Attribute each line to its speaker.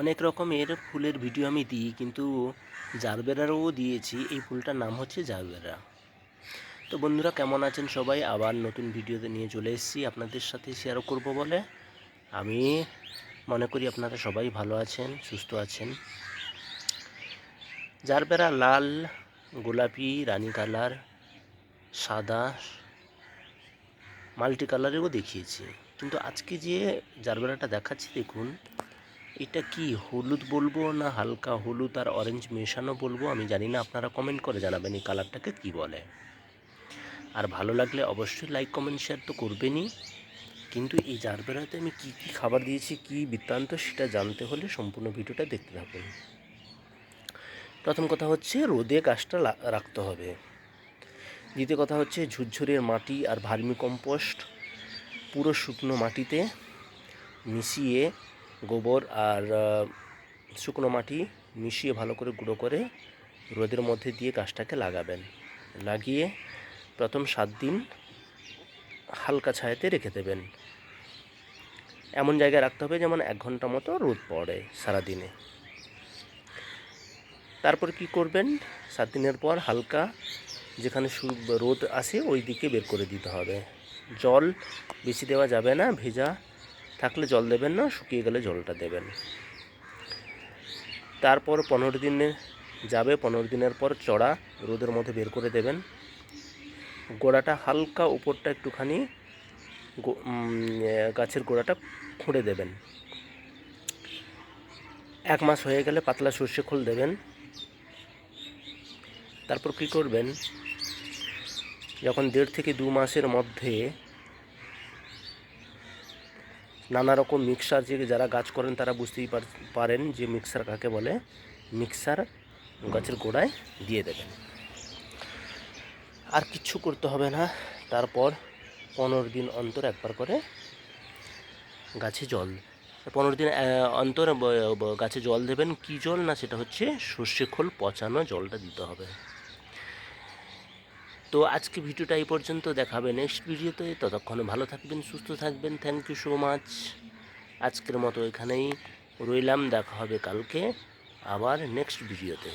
Speaker 1: অনেক রকমের ফুলের ভিডিও আমি দিই, কিন্তু জারবেরারও দিয়েছি। এই ফুলটার নাম হচ্ছে জারবেরা। তো বন্ধুরা, কেমন আছেন সবাই? আবার নতুন ভিডিওতে নিয়ে চলে এসেছি। আপনাদের সাথে শেয়ার করব বলে। আমি মনে করি আপনারা সবাই ভালো আছেন, সুস্থ আছেন। জারবেরা লাল, গোলাপি, রানী কালার, সাদা, মাল্টি কালারেরও দেখিয়েছি। কিন্তু আজকে যে জারবেরাটা দেখাচ্ছি, দেখুন, এটা কি হলুদ বলব না হালকা হলুদ আর অরেঞ্জ মেশানো বলব? আমি জানি না, আপনারা কমেন্ট করে জানাবেন এই কালারটাকে কি বলে। আর ভালো লাগলে অবশ্যই লাইক কমেন্ট শেয়ার তো করবেনই। কিন্তু এই জারবেরাতে আমি কি কি খাবার দিয়েছি, কি বৃত্তান্ত সেটা জানতে হলে সম্পূর্ণ ভিডিওটা দেখতে থাকুন। প্রথম কথা হচ্ছে, রোদে গাছটা রাখতে হবে। দ্বিতীয় কথা হচ্ছে, ঝুরঝুরের মাটি আর ভার্মি কম্পোস্ট পুরো শুকনো মাটিতে মিশিয়ে গোবর আর শুকনো মাটি মিশিয়ে ভালো করে গুঁড়ো করে রোদের মধ্যে দিয়ে গাছটাকে লাগাবেন। লাগিয়ে প্রথম সাত দিন হালকা ছায়াতে রেখে দেবেন। এমন জায়গায় রাখতে হবে যেমন এক ঘণ্টা মতো রোদ পড়ে সারাদিনে। তারপর কি করবেন? সাত দিনের পর হালকা যেখানে রোদ আসে ওই দিকে বের করে দিতে হবে। জল বেশি দেওয়া যাবে না, ভেজা থাকলে জল দেবেন না, শুকিয়ে গেলে জলটা দেবেন। তারপর পনেরো দিনে যাবে, পনেরো দিনের পর চড়া রোদের মধ্যে বের করে দেবেন। গোড়াটা হালকা উপরটা একটুখানি গাছের গোড়াটা খুঁড়ে দেবেন। এক মাস হয়ে গেলে পাতলা সর্ষে খোল দেবেন। তারপর কী করবেন? যখন দেড় থেকে দু মাসের মধ্যে নানা রকম মিক্সার যে যারা গাছ করেন তারা বুঝতেই পার- পারেন যে মিক্সার কাকে বলে। মিক্সার গাছের গোড়ায় দিয়ে দেবেন। আর কিচ্ছু করতে হবে না। তারপর পনেরো দিন অন্তর একবার করে গাছে জল, পনেরো দিন অন্তর গাছে জল দেবেন। কি জল না সেটা হচ্ছে সর্ষে খোল, পচানো জলটা দিতে হবে। তো আজকে ভিডিওটা এই পর্যন্ত দেখাবে নেক্সট ভিডিওতে ততক্ষণে ভালো থাকবেন, সুস্থ থাকবেন। থ্যাংক ইউ সো মাচ আজকের মতো এখানেই রইলাম, দেখা হবে কালকে আবার নেক্সট ভিডিওতে